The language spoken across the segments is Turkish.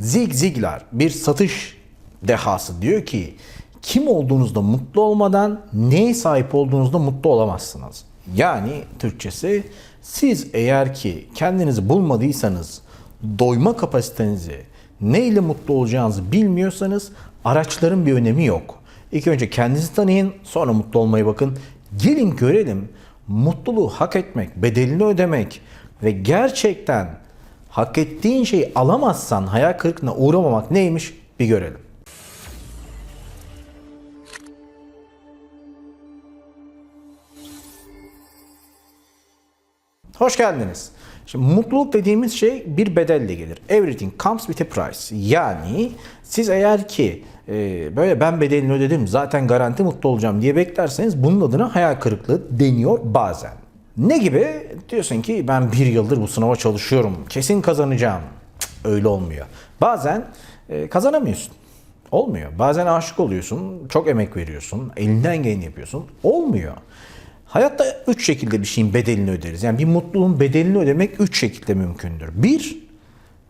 Zig Ziglar bir satış dehası diyor ki kim olduğunuzda mutlu olmadan neye sahip olduğunuzda mutlu olamazsınız. Yani Türkçesi siz eğer ki kendinizi bulmadıysanız doyma kapasitenizi neyle mutlu olacağınızı bilmiyorsanız araçların bir önemi yok. İlk önce kendinizi tanıyın sonra mutlu olmaya bakın. Gelin görelim mutluluğu hak etmek, bedelini ödemek ve gerçekten hak ettiğin şeyi alamazsan hayal kırıklığına uğramamak neymiş bir görelim. Hoş geldiniz. Şimdi mutluluk dediğimiz şey bir bedelle gelir. Everything comes with a price. Yani siz eğer ki e, böyle ben bedelini ödedim zaten garanti mutlu olacağım diye beklerseniz bunun adına hayal kırıklığı deniyor bazen. Ne gibi? Diyorsun ki ben bir yıldır bu sınava çalışıyorum. Kesin kazanacağım. Cık, öyle olmuyor. Bazen e, kazanamıyorsun. Olmuyor. Bazen aşık oluyorsun, çok emek veriyorsun, elinden geleni yapıyorsun. Olmuyor. Hayatta üç şekilde bir şeyin bedelini öderiz. Yani bir mutluluğun bedelini ödemek üç şekilde mümkündür. Bir,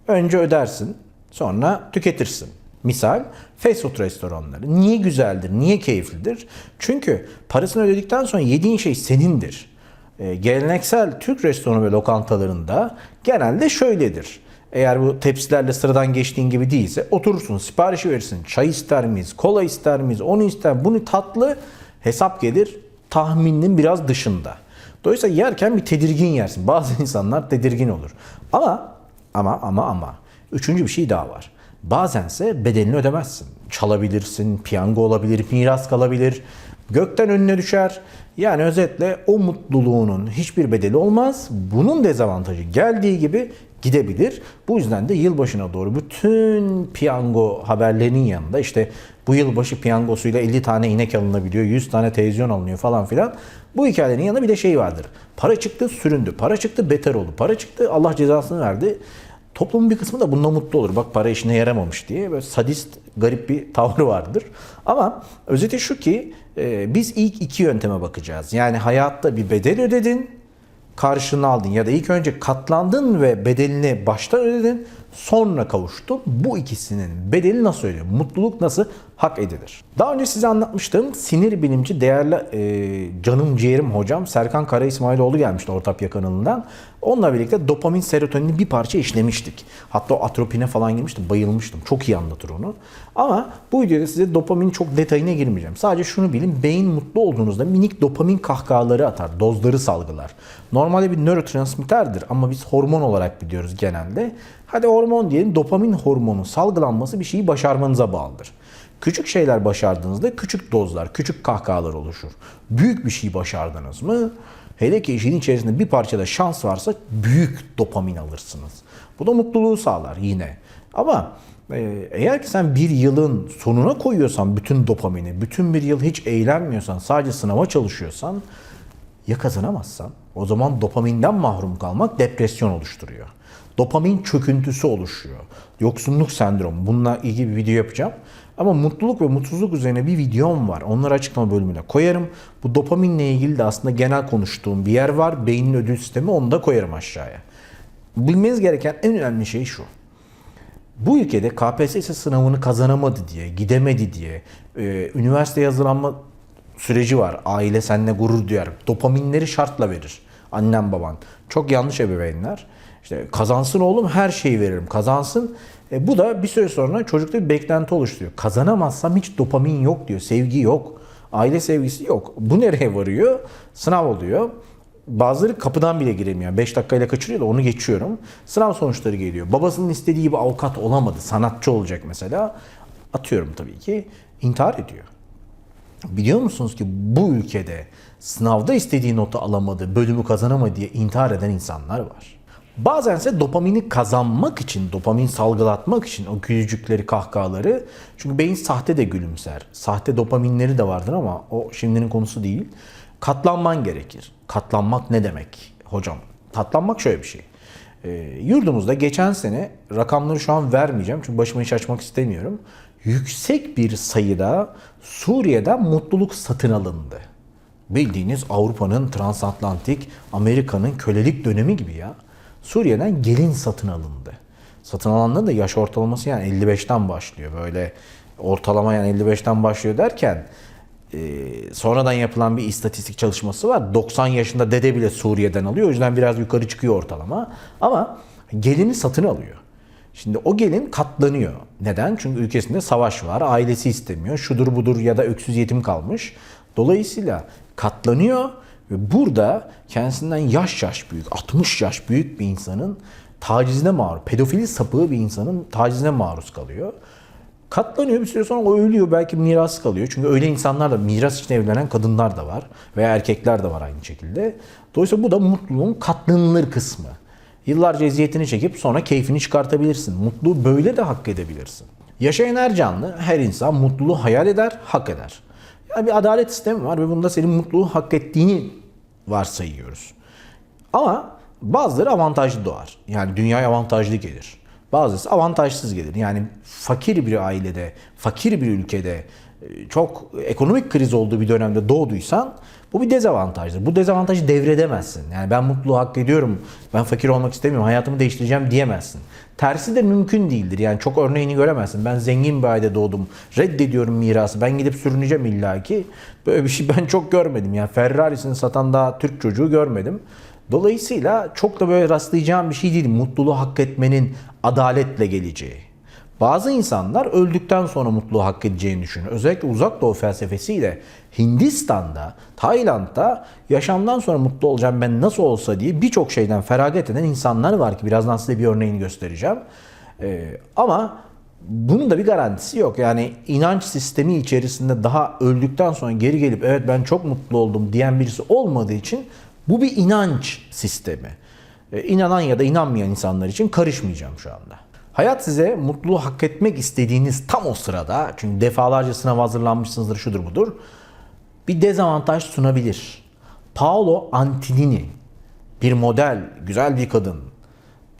önce ödersin, sonra tüketirsin. Misal fast food restoranları. Niye güzeldir, niye keyiflidir? Çünkü parasını ödedikten sonra yediğin şey senindir. Ee, geleneksel Türk restoranı ve lokantalarında genelde şöyledir. Eğer bu tepsilerle sıradan geçtiğin gibi değilse oturursun, siparişi verirsin. Çay ister miyiz, kola ister miyiz, onu ister, bunu tatlı hesap gelir tahminin biraz dışında. Dolayısıyla yerken bir tedirgin yersin. Bazı insanlar tedirgin olur. Ama ama ama ama üçüncü bir şey daha var. Bazense bedelini ödemezsin. Çalabilirsin, piyango olabilir, miras kalabilir, gökten önüne düşer. Yani özetle o mutluluğunun hiçbir bedeli olmaz. Bunun dezavantajı geldiği gibi gidebilir. Bu yüzden de yılbaşına doğru bütün piyango haberlerinin yanında işte bu yılbaşı piyangosuyla 50 tane inek alınabiliyor, 100 tane televizyon alınıyor falan filan. Bu hikayelerin yanında bir de şey vardır. Para çıktı süründü, para çıktı beter oldu, para çıktı Allah cezasını verdi. Toplumun bir kısmı da bununla mutlu olur. Bak para işine yaramamış diye böyle sadist garip bir tavrı vardır. Ama özeti şu ki e, biz ilk iki yönteme bakacağız. Yani hayatta bir bedel ödedin, karşını aldın ya da ilk önce katlandın ve bedelini baştan ödedin sonra kavuştun. Bu ikisinin bedeli nasıl ödüyor? Mutluluk nasıl hak edilir? Daha önce size anlatmıştım. Sinir bilimci değerli e, canım ciğerim hocam Serkan Kara İsmailoğlu gelmişti Ortapya kanalından. Onunla birlikte dopamin serotonini bir parça işlemiştik. Hatta o atropine falan girmiştim. Bayılmıştım. Çok iyi anlatır onu. Ama bu videoda size dopamin çok detayına girmeyeceğim. Sadece şunu bilin. Beyin mutlu olduğunuzda minik dopamin kahkahaları atar. Dozları salgılar. Normalde bir nörotransmitterdir ama biz hormon olarak biliyoruz genelde. Hadi hormon diyelim. Dopamin hormonu salgılanması bir şeyi başarmanıza bağlıdır. Küçük şeyler başardığınızda küçük dozlar, küçük kahkahalar oluşur. Büyük bir şey başardınız mı? Hele ki işin içerisinde bir parçada şans varsa büyük dopamin alırsınız. Bu da mutluluğu sağlar yine. Ama e, eğer ki sen bir yılın sonuna koyuyorsan bütün dopamini, bütün bir yıl hiç eğlenmiyorsan, sadece sınava çalışıyorsan ya kazanamazsan o zaman dopaminden mahrum kalmak depresyon oluşturuyor. Dopamin çöküntüsü oluşuyor. Yoksunluk sendromu. Bununla ilgili bir video yapacağım. Ama mutluluk ve mutsuzluk üzerine bir videom var. Onları açıklama bölümüne koyarım. Bu dopaminle ilgili de aslında genel konuştuğum bir yer var. Beynin ödül sistemi onu da koyarım aşağıya. Bilmeniz gereken en önemli şey şu. Bu ülkede KPSS sınavını kazanamadı diye, gidemedi diye, e, üniversite hazırlanma süreci var. Aile seninle gurur duyar. Dopaminleri şartla verir. Annem baban. Çok yanlış ebeveynler. İşte kazansın oğlum her şeyi veririm. Kazansın. E, bu da bir süre sonra çocukta bir beklenti oluşturuyor. Kazanamazsam hiç dopamin yok diyor. Sevgi yok. Aile sevgisi yok. Bu nereye varıyor? Sınav oluyor. Bazıları kapıdan bile giremiyor. 5 dakikayla kaçırıyor da onu geçiyorum. Sınav sonuçları geliyor. Babasının istediği gibi avukat olamadı. Sanatçı olacak mesela. Atıyorum tabii ki. intihar ediyor. Biliyor musunuz ki bu ülkede sınavda istediği notu alamadı, bölümü kazanamadı diye intihar eden insanlar var. Bazense dopamini kazanmak için, dopamin salgılatmak için o gülücükleri, kahkahaları çünkü beyin sahte de gülümser. Sahte dopaminleri de vardır ama o şimdinin konusu değil. Katlanman gerekir. Katlanmak ne demek hocam? Katlanmak şöyle bir şey. E, yurdumuzda geçen sene rakamları şu an vermeyeceğim çünkü başıma hiç açmak istemiyorum. Yüksek bir sayıda Suriye'den mutluluk satın alındı. Bildiğiniz Avrupa'nın transatlantik, Amerika'nın kölelik dönemi gibi ya. Suriye'den gelin satın alındı. Satın alanların da yaş ortalaması yani 55'ten başlıyor. Böyle ortalama yani 55'ten başlıyor derken e, sonradan yapılan bir istatistik çalışması var. 90 yaşında dede bile Suriye'den alıyor. O yüzden biraz yukarı çıkıyor ortalama. Ama gelini satın alıyor. Şimdi o gelin katlanıyor. Neden? Çünkü ülkesinde savaş var, ailesi istemiyor, şudur budur ya da öksüz yetim kalmış. Dolayısıyla katlanıyor ve burada kendisinden yaş yaş büyük, 60 yaş büyük bir insanın tacizine maruz, pedofili sapığı bir insanın tacizine maruz kalıyor. Katlanıyor bir süre sonra o ölüyor belki miras kalıyor. Çünkü öyle insanlar da miras için evlenen kadınlar da var veya erkekler de var aynı şekilde. Dolayısıyla bu da mutluluğun katlanılır kısmı. Yıllarca eziyetini çekip sonra keyfini çıkartabilirsin. Mutluluğu böyle de hak edebilirsin. Yaşayan her canlı, her insan mutluluğu hayal eder, hak eder. Bir adalet sistemi var ve bunda senin mutluluğu hak ettiğini varsayıyoruz. Ama bazıları avantajlı doğar. Yani dünyaya avantajlı gelir. Bazısı avantajsız gelir. Yani fakir bir ailede, fakir bir ülkede, e, çok ekonomik kriz olduğu bir dönemde doğduysan bu bir dezavantajdır. Bu dezavantajı devredemezsin. Yani ben mutluluğu hak ediyorum, ben fakir olmak istemiyorum, hayatımı değiştireceğim diyemezsin. Tersi de mümkün değildir. Yani çok örneğini göremezsin. Ben zengin bir ailede doğdum, reddediyorum mirası, ben gidip sürüneceğim illaki. Böyle bir şey ben çok görmedim. Yani Ferrari'sini satan daha Türk çocuğu görmedim. Dolayısıyla çok da böyle rastlayacağım bir şey değil. Mutluluğu hak etmenin adaletle geleceği. Bazı insanlar öldükten sonra mutluluğu hak edeceğini düşünüyor. Özellikle uzak doğu felsefesiyle Hindistan'da, Tayland'da yaşamdan sonra mutlu olacağım ben nasıl olsa diye birçok şeyden feragat eden insanlar var ki birazdan size bir örneğini göstereceğim. Ee, ama bunun da bir garantisi yok. Yani inanç sistemi içerisinde daha öldükten sonra geri gelip evet ben çok mutlu oldum diyen birisi olmadığı için bu bir inanç sistemi. Ee, inanan ya da inanmayan insanlar için karışmayacağım şu anda. Hayat size mutluluğu hak etmek istediğiniz tam o sırada, çünkü defalarca sınav hazırlanmışsınızdır, şudur budur, bir dezavantaj sunabilir. Paolo Antinini, bir model, güzel bir kadın,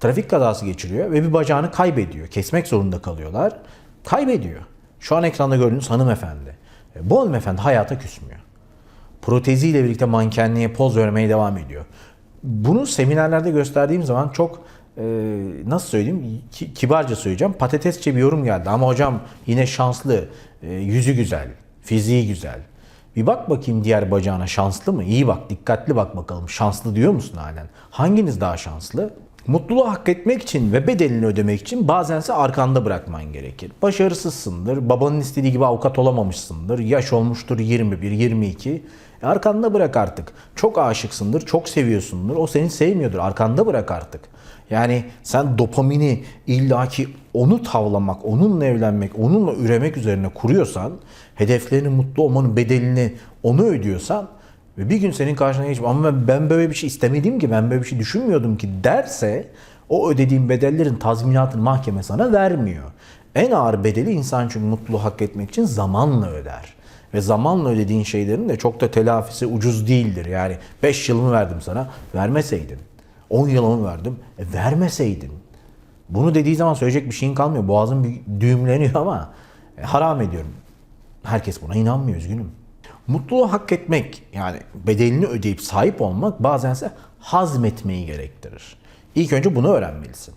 trafik kazası geçiriyor ve bir bacağını kaybediyor. Kesmek zorunda kalıyorlar. Kaybediyor. Şu an ekranda gördüğünüz hanımefendi. E, Bu hanımefendi hayata küsmüyor. Proteziyle birlikte mankenliğe poz vermeye devam ediyor. Bunu seminerlerde gösterdiğim zaman çok e, nasıl söyleyeyim ki- kibarca söyleyeceğim patatesçe bir yorum geldi ama hocam yine şanslı e, yüzü güzel fiziği güzel bir bak bakayım diğer bacağına şanslı mı iyi bak dikkatli bak bakalım şanslı diyor musun halen hanginiz daha şanslı Mutluluğu hak etmek için ve bedelini ödemek için bazense arkanda bırakman gerekir. Başarısızsındır, babanın istediği gibi avukat olamamışsındır, yaş olmuştur 21, 22. E arkanda bırak artık. Çok aşıksındır, çok seviyorsundur. O seni sevmiyordur. Arkanda bırak artık. Yani sen dopamini illaki onu tavlamak, onunla evlenmek, onunla üremek üzerine kuruyorsan, hedeflerinin mutlu olmanın bedelini onu ödüyorsan ve bir gün senin karşına geçip ama ben böyle bir şey istemedim ki, ben böyle bir şey düşünmüyordum ki derse o ödediğin bedellerin tazminatını mahkeme sana vermiyor. En ağır bedeli insan çünkü mutluluğu hak etmek için zamanla öder. Ve zamanla ödediğin şeylerin de çok da telafisi ucuz değildir. Yani 5 yılımı verdim sana, vermeseydin. 10 yılımı verdim, e, vermeseydin. Bunu dediği zaman söyleyecek bir şeyin kalmıyor. Boğazın bir düğümleniyor ama e, haram ediyorum. Herkes buna inanmıyor üzgünüm. Mutluluğu hak etmek yani bedelini ödeyip sahip olmak bazense hazmetmeyi gerektirir. İlk önce bunu öğrenmelisin.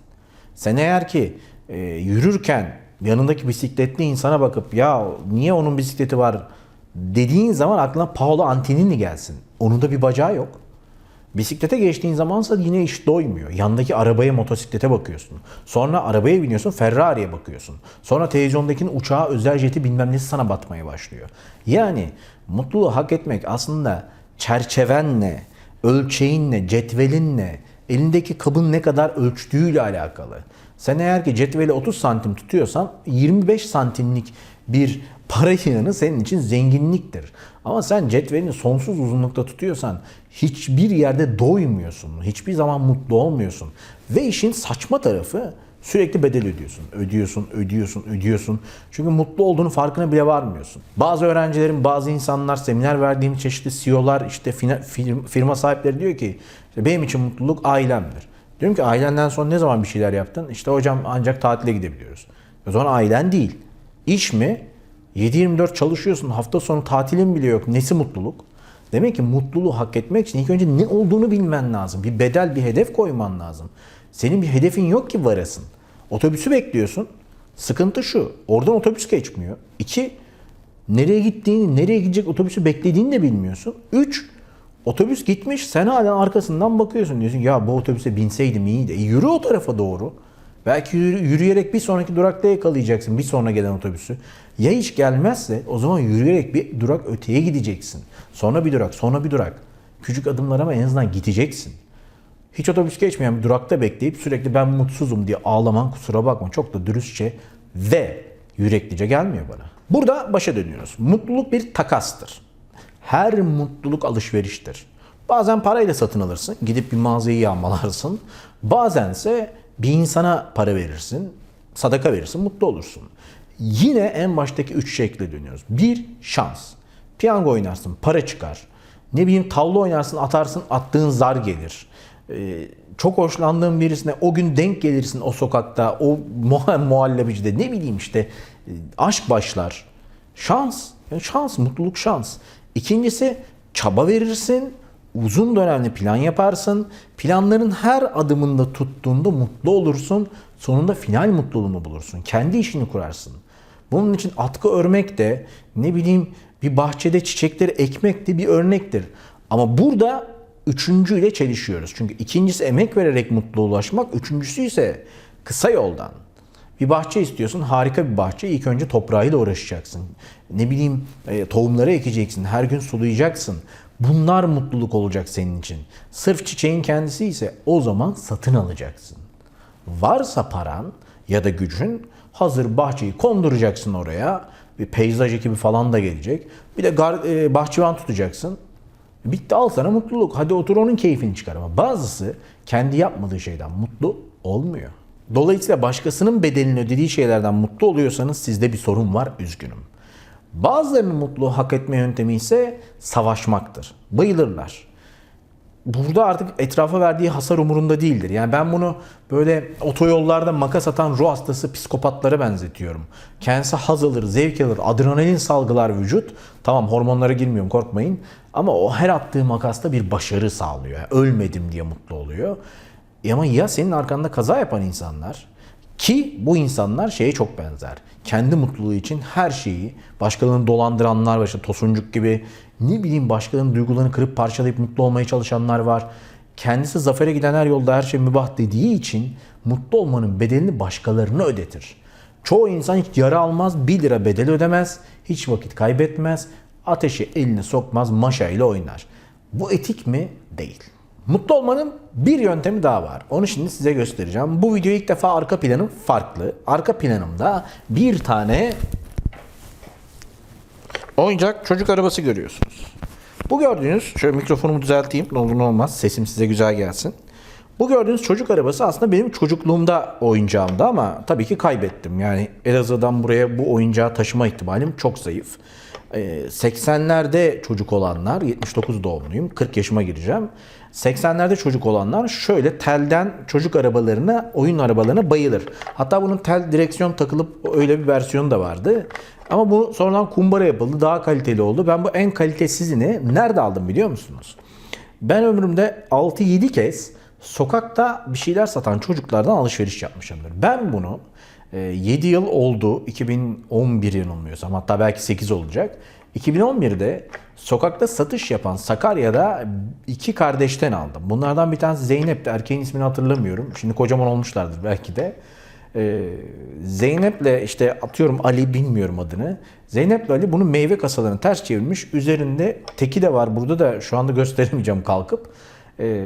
Sen eğer ki e, yürürken yanındaki bisikletli insana bakıp ya niye onun bisikleti var dediğin zaman aklına Paolo Antinini gelsin. Onun da bir bacağı yok. Bisiklete geçtiğin zamansa yine iş doymuyor. Yandaki arabaya, motosiklete bakıyorsun. Sonra arabaya biniyorsun, Ferrari'ye bakıyorsun. Sonra televizyondakinin uçağa, özel jeti bilmem nesi sana batmaya başlıyor. Yani mutluluğu hak etmek aslında çerçevenle, ölçeğinle, cetvelinle, elindeki kabın ne kadar ölçtüğüyle alakalı. Sen eğer ki cetveli 30 santim tutuyorsan 25 santimlik bir para yığını senin için zenginliktir. Ama sen cetvelini sonsuz uzunlukta tutuyorsan hiçbir yerde doymuyorsun. Hiçbir zaman mutlu olmuyorsun. Ve işin saçma tarafı sürekli bedel ödüyorsun. Ödüyorsun, ödüyorsun, ödüyorsun. Çünkü mutlu olduğunu farkına bile varmıyorsun. Bazı öğrencilerin, bazı insanlar, seminer verdiğim çeşitli CEO'lar, işte firma, sahipleri diyor ki benim için mutluluk ailemdir. Diyorum ki ailenden sonra ne zaman bir şeyler yaptın? İşte hocam ancak tatile gidebiliyoruz. O zaman ailen değil. İş mi? 7-24 çalışıyorsun. Hafta sonu tatilin bile yok. Nesi mutluluk? Demek ki mutluluğu hak etmek için ilk önce ne olduğunu bilmen lazım. Bir bedel, bir hedef koyman lazım. Senin bir hedefin yok ki varasın. Otobüsü bekliyorsun. Sıkıntı şu. Oradan otobüs geçmiyor. İki, nereye gittiğini, nereye gidecek otobüsü beklediğini de bilmiyorsun. Üç, otobüs gitmiş. Sen halen arkasından bakıyorsun. Diyorsun ya bu otobüse binseydim iyiydi. E, yürü o tarafa doğru. Belki yürü- yürüyerek bir sonraki durakta yakalayacaksın bir sonra gelen otobüsü. Ya hiç gelmezse o zaman yürüyerek bir durak öteye gideceksin. Sonra bir durak, sonra bir durak. Küçük adımlar ama en azından gideceksin. Hiç otobüs geçmeyen bir durakta bekleyip sürekli ben mutsuzum diye ağlaman kusura bakma. Çok da dürüstçe ve yüreklice gelmiyor bana. Burada başa dönüyoruz. Mutluluk bir takastır. Her mutluluk alışveriştir. Bazen parayla satın alırsın. Gidip bir mağazayı yağmalarsın. Bazense bir insana para verirsin. Sadaka verirsin. Mutlu olursun. Yine en baştaki üç şekle dönüyoruz. Bir, şans. Piyango oynarsın, para çıkar. Ne bileyim tavla oynarsın, atarsın, attığın zar gelir. Ee, çok hoşlandığın birisine o gün denk gelirsin o sokakta, o muha- muhallebicide ne bileyim işte e, aşk başlar. Şans. Yani şans, mutluluk şans. İkincisi çaba verirsin, uzun dönemli plan yaparsın. Planların her adımında tuttuğunda mutlu olursun. Sonunda final mutluluğunu bulursun. Kendi işini kurarsın. Bunun için atkı örmek de ne bileyim bir bahçede çiçekleri ekmek de bir örnektir. Ama burada üçüncüyle çelişiyoruz. Çünkü ikincisi emek vererek mutlu ulaşmak, üçüncüsü ise kısa yoldan. Bir bahçe istiyorsun, harika bir bahçe. İlk önce toprağıyla uğraşacaksın. Ne bileyim e, tohumları ekeceksin, her gün sulayacaksın. Bunlar mutluluk olacak senin için. Sırf çiçeğin kendisi ise o zaman satın alacaksın. Varsa paran ya da gücün hazır bahçeyi konduracaksın oraya. Bir peyzaj ekibi falan da gelecek. Bir de gar, e, bahçıvan tutacaksın. Bitti al sana mutluluk. Hadi otur onun keyfini çıkar ama bazısı kendi yapmadığı şeyden mutlu olmuyor. Dolayısıyla başkasının bedelini ödediği şeylerden mutlu oluyorsanız sizde bir sorun var üzgünüm. Bazılarının mutluluğu hak etme yöntemi ise savaşmaktır. Bayılırlar burada artık etrafa verdiği hasar umurunda değildir. Yani ben bunu böyle otoyollarda makas atan ruh hastası psikopatlara benzetiyorum. Kendisi haz alır, zevk alır, adrenalin salgılar vücut. Tamam hormonlara girmiyorum korkmayın. Ama o her attığı makasta bir başarı sağlıyor. Yani ölmedim diye mutlu oluyor. E ama ya senin arkanda kaza yapan insanlar ki bu insanlar şeye çok benzer. Kendi mutluluğu için her şeyi başkalarını dolandıranlar var. İşte Tosuncuk gibi ne bileyim başkalarının duygularını kırıp parçalayıp mutlu olmaya çalışanlar var. Kendisi zafere giden her yolda her şey mübah dediği için mutlu olmanın bedelini başkalarına ödetir. Çoğu insan hiç yara almaz, 1 lira bedel ödemez, hiç vakit kaybetmez, ateşi eline sokmaz, maşayla oynar. Bu etik mi? Değil. Mutlu olmanın bir yöntemi daha var. Onu şimdi size göstereceğim. Bu video ilk defa arka planım farklı. Arka planımda bir tane oyuncak çocuk arabası görüyorsunuz. Bu gördüğünüz, şöyle mikrofonumu düzelteyim ne olur ne olmaz sesim size güzel gelsin. Bu gördüğünüz çocuk arabası aslında benim çocukluğumda oyuncağımdı ama tabii ki kaybettim. Yani Elazığ'dan buraya bu oyuncağı taşıma ihtimalim çok zayıf. Ee, 80'lerde çocuk olanlar, 79 doğumluyum, 40 yaşıma gireceğim. 80'lerde çocuk olanlar şöyle telden çocuk arabalarına, oyun arabalarına bayılır. Hatta bunun tel direksiyon takılıp öyle bir versiyonu da vardı. Ama bu sonradan kumbara yapıldı, daha kaliteli oldu. Ben bu en kalitesizini nerede aldım biliyor musunuz? Ben ömrümde 6-7 kez sokakta bir şeyler satan çocuklardan alışveriş yapmışımdır. Ben bunu 7 yıl oldu. 2011 yanılmıyorsam hatta belki 8 olacak. 2011'de sokakta satış yapan Sakarya'da iki kardeşten aldım. Bunlardan bir tanesi Zeynep'ti. Erkeğin ismini hatırlamıyorum. Şimdi kocaman olmuşlardır belki de. Ee, Zeynep'le işte atıyorum Ali bilmiyorum adını. Zeynep'le Ali bunu meyve kasalarını ters çevirmiş. Üzerinde teki de var. Burada da şu anda gösteremeyeceğim kalkıp. Ee,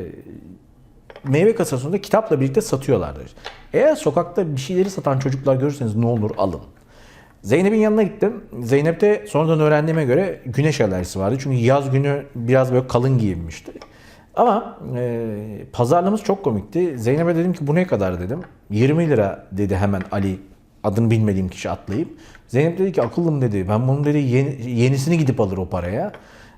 meyve kasasında kitapla birlikte satıyorlardı. Eğer sokakta bir şeyleri satan çocuklar görürseniz ne olur alın. Zeynep'in yanına gittim. Zeynep'te sonradan öğrendiğime göre güneş alerjisi vardı. Çünkü yaz günü biraz böyle kalın giyinmişti. Ama e, pazarlığımız çok komikti. Zeynep'e dedim ki bu ne kadar dedim. 20 lira dedi hemen Ali adını bilmediğim kişi atlayıp. Zeynep dedi ki akıllım dedi. Ben bunun dedi yeni- yenisini gidip alır o paraya.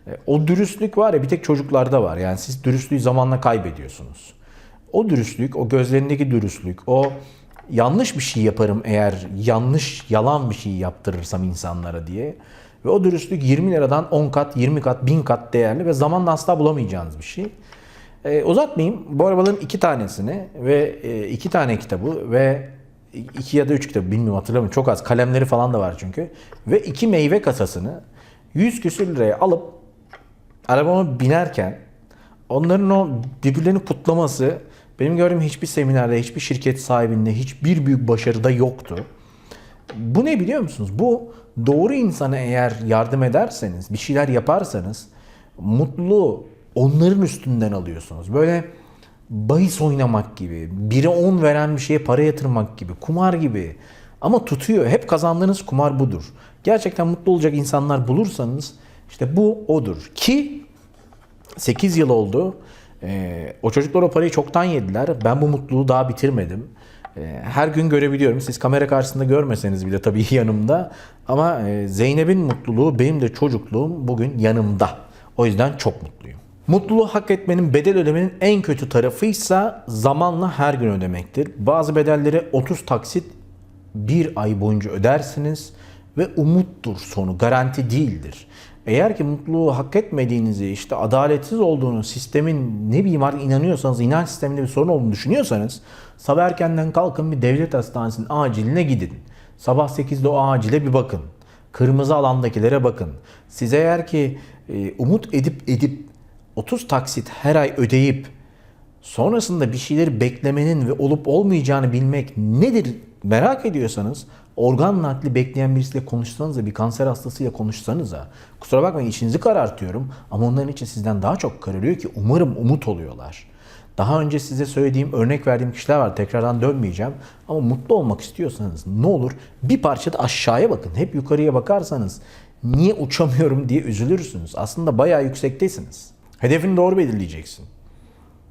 E, o dürüstlük var ya bir tek çocuklarda var. Yani siz dürüstlüğü zamanla kaybediyorsunuz. O dürüstlük, o gözlerindeki dürüstlük, o yanlış bir şey yaparım eğer yanlış, yalan bir şey yaptırırsam insanlara diye. Ve o dürüstlük 20 liradan 10 kat, 20 kat, 1000 kat değerli ve zamanla asla bulamayacağınız bir şey. Ee, uzatmayayım. Bu arabaların iki tanesini ve e, iki tane kitabı ve iki ya da üç kitap bilmiyorum hatırlamıyorum. Çok az. Kalemleri falan da var çünkü. Ve iki meyve kasasını 100 küsür liraya alıp arabama binerken onların o birbirlerini kutlaması benim gördüğüm hiçbir seminerde, hiçbir şirket sahibinde, hiçbir büyük başarıda yoktu. Bu ne biliyor musunuz? Bu doğru insana eğer yardım ederseniz, bir şeyler yaparsanız mutluluğu onların üstünden alıyorsunuz. Böyle bahis oynamak gibi, biri 10 veren bir şeye para yatırmak gibi, kumar gibi. Ama tutuyor. Hep kazandığınız kumar budur. Gerçekten mutlu olacak insanlar bulursanız işte bu odur. Ki 8 yıl oldu. Ee, o çocuklar o parayı çoktan yediler. Ben bu mutluluğu daha bitirmedim. Ee, her gün görebiliyorum. Siz kamera karşısında görmeseniz bile tabii yanımda. Ama e, Zeynep'in mutluluğu benim de çocukluğum bugün yanımda. O yüzden çok mutluyum. Mutluluğu hak etmenin bedel ödemenin en kötü tarafıysa zamanla her gün ödemektir. Bazı bedelleri 30 taksit bir ay boyunca ödersiniz ve umuttur sonu, garanti değildir. Eğer ki mutluluğu hak etmediğinizi, işte adaletsiz olduğunu, sistemin ne bileyim artık inanıyorsanız, inanç sisteminde bir sorun olduğunu düşünüyorsanız sabah erkenden kalkın bir devlet hastanesinin aciline gidin. Sabah 8'de o acile bir bakın. Kırmızı alandakilere bakın. Siz eğer ki e, umut edip edip 30 taksit her ay ödeyip sonrasında bir şeyleri beklemenin ve olup olmayacağını bilmek nedir merak ediyorsanız organ nakli bekleyen birisiyle konuşsanız da bir kanser hastasıyla konuşsanız da kusura bakmayın içinizi karartıyorum ama onların için sizden daha çok kararıyor ki umarım umut oluyorlar. Daha önce size söylediğim, örnek verdiğim kişiler var. Tekrardan dönmeyeceğim. Ama mutlu olmak istiyorsanız ne olur bir parça da aşağıya bakın. Hep yukarıya bakarsanız niye uçamıyorum diye üzülürsünüz. Aslında bayağı yüksektesiniz. Hedefini doğru belirleyeceksin.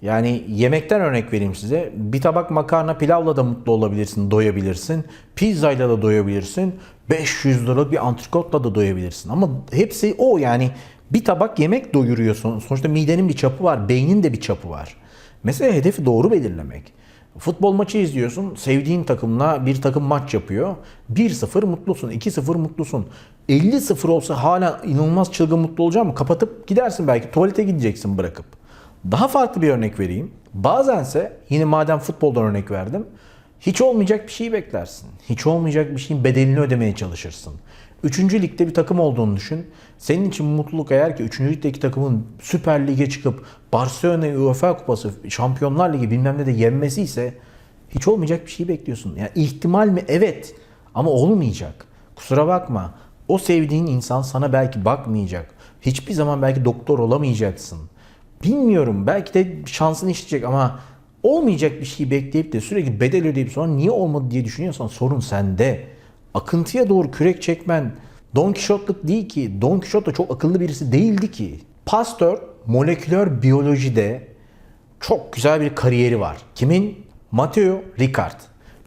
Yani yemekten örnek vereyim size. Bir tabak makarna pilavla da mutlu olabilirsin, doyabilirsin. Pizzayla da doyabilirsin. 500 liralık bir antrikotla da doyabilirsin. Ama hepsi o yani bir tabak yemek doyuruyorsun. Sonuçta midenin bir çapı var, beynin de bir çapı var. Mesela hedefi doğru belirlemek. Futbol maçı izliyorsun, sevdiğin takımla bir takım maç yapıyor. 1-0 mutlusun, 2-0 mutlusun. 50-0 olsa hala inanılmaz çılgın mutlu olacak mı? Kapatıp gidersin belki, tuvalete gideceksin bırakıp. Daha farklı bir örnek vereyim. Bazense yine madem futboldan örnek verdim. Hiç olmayacak bir şeyi beklersin. Hiç olmayacak bir şeyin bedelini ödemeye çalışırsın. Üçüncü ligde bir takım olduğunu düşün. Senin için mutluluk eğer ki 3. ligdeki takımın Süper Lig'e çıkıp Barcelona UEFA Kupası, Şampiyonlar Ligi bilmem ne de yenmesi ise hiç olmayacak bir şey bekliyorsun. Yani ihtimal mi? Evet. Ama olmayacak. Kusura bakma. O sevdiğin insan sana belki bakmayacak. Hiçbir zaman belki doktor olamayacaksın. Bilmiyorum. Belki de şansın işleyecek ama olmayacak bir şeyi bekleyip de sürekli bedel ödeyip sonra niye olmadı diye düşünüyorsan sorun sende. Akıntıya doğru kürek çekmen Don Quixote'lık değil ki. Don Quixote da çok akıllı birisi değildi ki. Pasteur moleküler biyolojide çok güzel bir kariyeri var. Kimin? Matteo Ricard.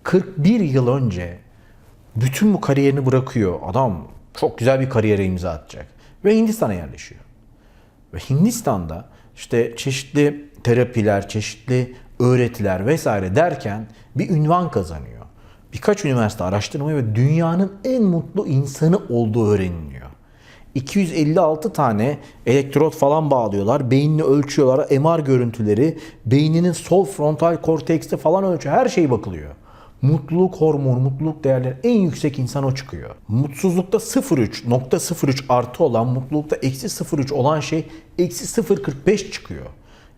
41 yıl önce bütün bu kariyerini bırakıyor. Adam çok güzel bir kariyere imza atacak. Ve Hindistan'a yerleşiyor. Ve Hindistan'da işte çeşitli terapiler, çeşitli öğretiler vesaire derken bir ünvan kazanıyor. Birkaç üniversite araştırma ve dünyanın en mutlu insanı olduğu öğreniliyor. 256 tane elektrot falan bağlıyorlar. Beynini ölçüyorlar. MR görüntüleri, beyninin sol frontal kortekste falan ölçüyor. Her şey bakılıyor. Mutluluk hormonu, mutluluk değerleri en yüksek insan o çıkıyor. Mutsuzlukta 0.3, nokta 0.3 artı olan, mutlulukta eksi 0.3 olan şey eksi 0.45 çıkıyor.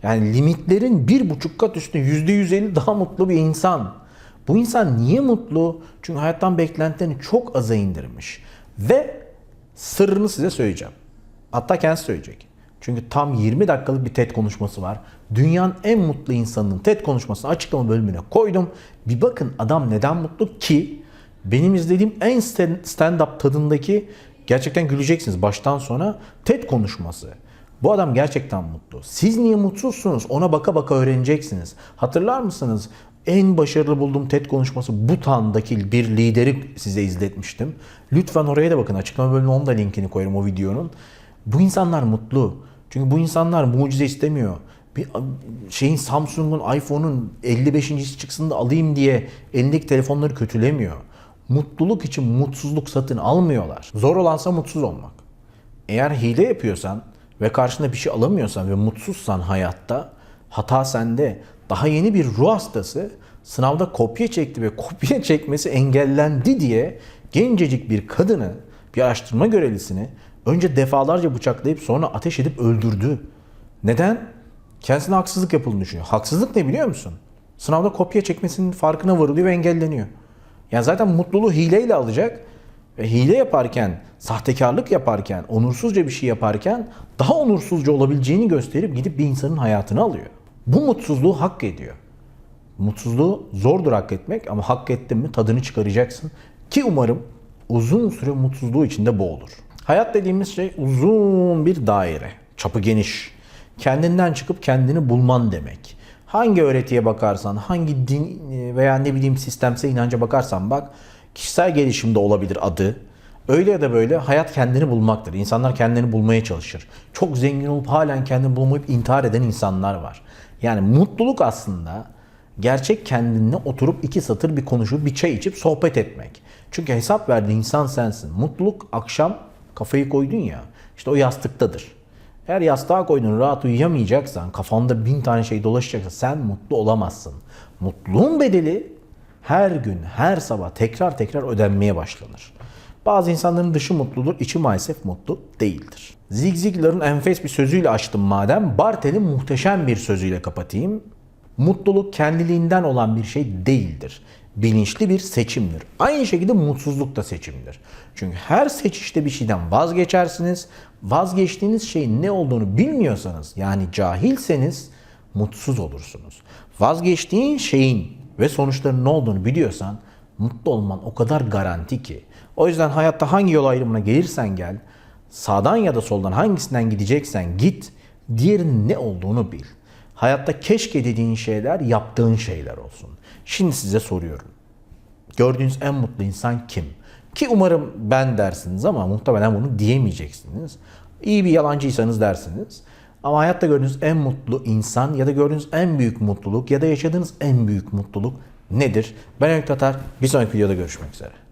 Yani limitlerin bir buçuk kat üstünde %150 daha mutlu bir insan. Bu insan niye mutlu? Çünkü hayattan beklentilerini çok aza indirmiş. Ve sırrını size söyleyeceğim. Hatta kendisi söyleyecek. Çünkü tam 20 dakikalık bir TED konuşması var. Dünyanın en mutlu insanının TED konuşmasını açıklama bölümüne koydum. Bir bakın adam neden mutlu ki benim izlediğim en stand-up tadındaki gerçekten güleceksiniz baştan sona TED konuşması. Bu adam gerçekten mutlu. Siz niye mutsuzsunuz? Ona baka baka öğreneceksiniz. Hatırlar mısınız? En başarılı bulduğum TED konuşması Butan'daki bir lideri size izletmiştim. Lütfen oraya da bakın. Açıklama bölümüne onun da linkini koyarım o videonun. Bu insanlar mutlu. Çünkü bu insanlar mucize istemiyor. Bir şeyin Samsung'un, iPhone'un 55.si çıksın da alayım diye elindeki telefonları kötülemiyor. Mutluluk için mutsuzluk satın almıyorlar. Zor olansa mutsuz olmak. Eğer hile yapıyorsan ve karşında bir şey alamıyorsan ve mutsuzsan hayatta hata sende. Daha yeni bir ruh hastası sınavda kopya çekti ve kopya çekmesi engellendi diye gencecik bir kadını, bir araştırma görevlisini önce defalarca bıçaklayıp sonra ateş edip öldürdü. Neden? Kendisine haksızlık yapıldığını düşünüyor. Haksızlık ne biliyor musun? Sınavda kopya çekmesinin farkına varılıyor ve engelleniyor. Yani zaten mutluluğu hileyle alacak ve hile yaparken, sahtekarlık yaparken, onursuzca bir şey yaparken daha onursuzca olabileceğini gösterip gidip bir insanın hayatını alıyor. Bu mutsuzluğu hak ediyor. Mutsuzluğu zordur hak etmek ama hak ettin mi tadını çıkaracaksın. Ki umarım uzun süre mutsuzluğu içinde boğulur. Hayat dediğimiz şey uzun bir daire. Çapı geniş. Kendinden çıkıp kendini bulman demek. Hangi öğretiye bakarsan, hangi din veya ne bileyim sistemsel inanca bakarsan bak, kişisel gelişimde olabilir adı. Öyle ya da böyle hayat kendini bulmaktır. İnsanlar kendini bulmaya çalışır. Çok zengin olup halen kendini bulmayıp intihar eden insanlar var. Yani mutluluk aslında gerçek kendinle oturup iki satır bir konuşup bir çay içip sohbet etmek. Çünkü hesap verdiğin insan sensin. Mutluluk akşam kafayı koydun ya işte o yastıktadır. Eğer yastığa koydun rahat uyuyamayacaksan, kafanda bin tane şey dolaşacaksa sen mutlu olamazsın. Mutluluğun bedeli her gün, her sabah tekrar tekrar ödenmeye başlanır. Bazı insanların dışı mutludur, içi maalesef mutlu değildir. Zig Ziglar'ın enfes bir sözüyle açtım madem, Bartel'in muhteşem bir sözüyle kapatayım. Mutluluk kendiliğinden olan bir şey değildir. Bilinçli bir seçimdir. Aynı şekilde mutsuzluk da seçimdir. Çünkü her seçişte bir şeyden vazgeçersiniz. Vazgeçtiğiniz şeyin ne olduğunu bilmiyorsanız yani cahilseniz mutsuz olursunuz. Vazgeçtiğin şeyin ve sonuçların ne olduğunu biliyorsan mutlu olman o kadar garanti ki. O yüzden hayatta hangi yol ayrımına gelirsen gel, sağdan ya da soldan hangisinden gideceksen git, diğerinin ne olduğunu bil. Hayatta keşke dediğin şeyler yaptığın şeyler olsun. Şimdi size soruyorum. Gördüğünüz en mutlu insan kim? Ki umarım ben dersiniz ama muhtemelen bunu diyemeyeceksiniz. İyi bir yalancıysanız dersiniz. Ama hayatta gördüğünüz en mutlu insan ya da gördüğünüz en büyük mutluluk ya da yaşadığınız en büyük mutluluk nedir? Ben Öykü Tatar. Bir sonraki videoda görüşmek üzere.